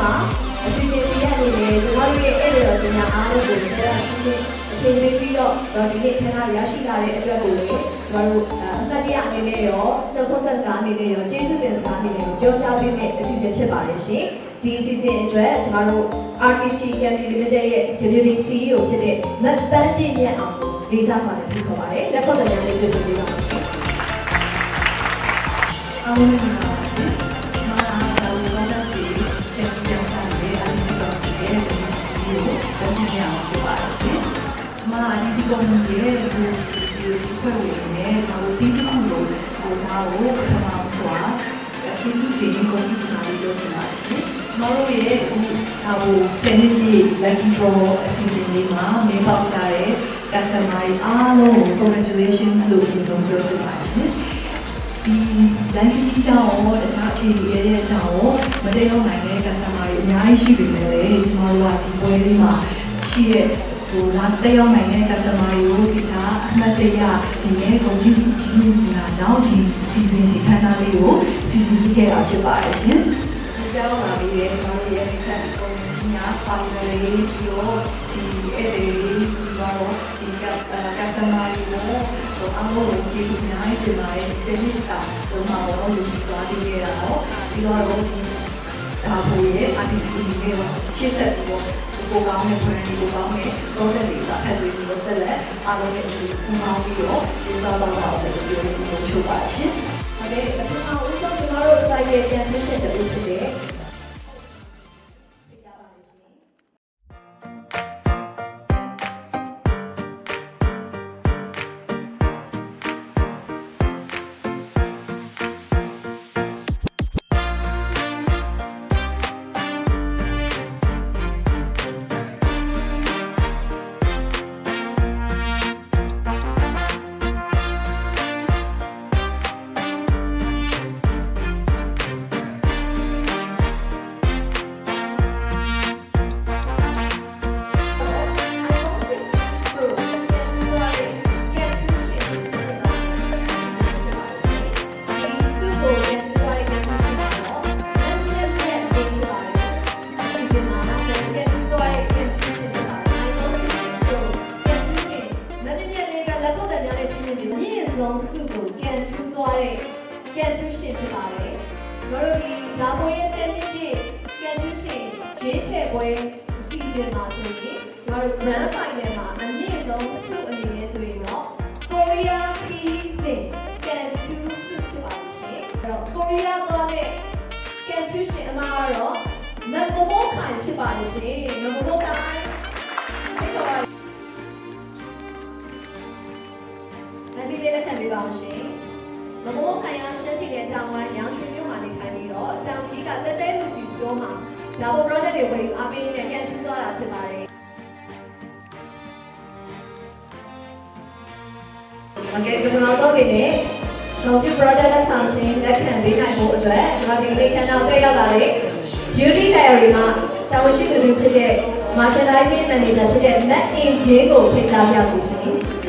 မှာအစီအစဉ်တွေရနေတယ်ကျွန်တော်တို့ရဲ့အဲ့ဒီတော့ကျွန်တော်အားလုံးကိုလည်းဆက်ပြီးအချိန်လေးပြီးတော့တော့ဒီနေ့ခဏရရှိလာတဲ့အတွက်ကိုလည်းကျွန်တော်တို့အသက်တရအနေနဲ့ရော the process ကအနေနဲ့ရောကျေးဇူးတင်စကားအနေနဲ့ပြောကြားပေးမယ့်အစီအစဉ်ဖြစ်ပါတယ်ရှင်ဒီအစီအစဉ်အတွက်ကျွန်တော်တို့ RTC Company Limited ရဲ့ Deputy CEO ဖြစ်တဲ့မတ်ပန်းပြည့်မြတ်အောင်ကိုလေးစားစွာနဲ့ပြုခေါ်ပါတယ်လက်ဖို့တရားလေးပြုစုပေးပါမယ်ရှင်အားလုံးပါ မာဒီစီကောမြရဲ့ဒီဒီဖွဲ့ဝင်နဲ့ဘာလို့ဒီတစ်ခုလုံးကိုစားဖို့ပထမဆုံးကျေးဇူးတင်ကိုဒီမှာပြောချင်ပါတယ်ရှင်။ကျမတို့ရဲ့အခုဒါကိုဆယ်နှစ်ပြည့် lucky draw အစီအစဉ်လေးမှာမင်းပေါက်ကြတဲ့ customer အားလုံးကို congratulations လို့ပြန်ဆုံးပြောချင်ပါတယ်ရှင်။ဒီလမ်းကြီးကြောင့်ရောတခြားအခြေအနေရဲ့ကြောင့်ရောမတည့်ရောက်နိုင်တဲ့ customer တွေအများကြီးရှိပေမဲ့လေဒီမှာတော့ဒီပွဲလေးမှာရှိတဲ့ ဟိုလာတည့်ရောက်နိုင်တဲ့ customer တွေကိုတခြားအမှတ်တရဒီနဲ့ဂုဏ်ပြုစုကြီးနေတာကြောင့်ဒီ season ဒီခန်းသားလေးကို season ပြခဲ့တာဖြစ်ပါတယ်ရှင်။ဒီကြောင့်ပါလေကျွန်တော်တို့ရဲ့ဒီကပ်ကိုကြီးညာပါဝင်လေးပြီးတော့ဒီအဲ့ဒီဒီတော့ဒီ customer တွေကိုဟိုအမောကိုဒီအများကြီးတင်ပါတယ်စေမိတာတော့မှာတော့လူကြီးသွားပြီးရတာတော့ပြီးတော့ဒီဒါဖို့ရဲ့ artist တွေကတော့ရှေ့ဆက်ပြီးတော့ ကိုကောင်းတဲ့ brand ကိုကောင်းတဲ့ product တွေကအဲ့ဒီလိုဆက်လက်အားလုံးရဲ့အတူပူးပေါင်းပြီးတော့ဒီစားတော့တော့ပြောရင်းလို့ချုပ်ပါရှင်ဟုတ်ကဲ့ပထမဦးဆုံးကျွန်တော်တို့ site ရဲ့ ကျွန်တော်တို့ဒီဒါပေါ်ရဲ့ဆယ်နှစ်ပြည့်ကန်ထူးရှင်ရွေးချယ်ပွဲအစီအစဉ်မှာဆိုရင်ကျွန်တော်တို့ grand final မှာအမြင့်ဆုံးစုအနေနဲ့ဆိုရင်တော့ Korea Season ကန်ထူးစုဖြစ်ပါရှင်။အဲ့တော့ Korea သွားတဲ့ကန်ထူးရှင်အမကတော့နတ်ဘမိုးခိုင်ဖြစ်ပါတယ်ရှင်။နတ်ဘမိုးခိုင်ဖြစ်ပါပါတယ်မစီလေးလက်ခံပေးပါအောင်ရှင်။ မမိုးခိုင်ရရှင်းပြည်နယ်တောင်ပိုင်းရောင်ရွှေမြို့မှာနေထိုင်ပြီးတော့တောင်ကြီးကတဲတဲလူစီစတိုးမှာဒါဘ project တွေဝယ်ယူအားပေးနေပြန်ထူးသွားတာဖြစ်ပါတယ်။ Okay ကျွန်တော်တို့အနေနဲ့ Computer Product လက်ဆောင်ခြင်းလက်ခံပေးနိုင်ဖို့အတွက်ကျွန်တော်ဒီနေ့ခန်းတော်တက်ရောက်လာတဲ့ Beauty Diary မှာတာဝန်ရှိသူတွေဖြစ်တဲ့ Merchandising Manager ဖြစ်တဲ့ Matt Injin ကိုဖိတ်ကြားပြပါရှင်။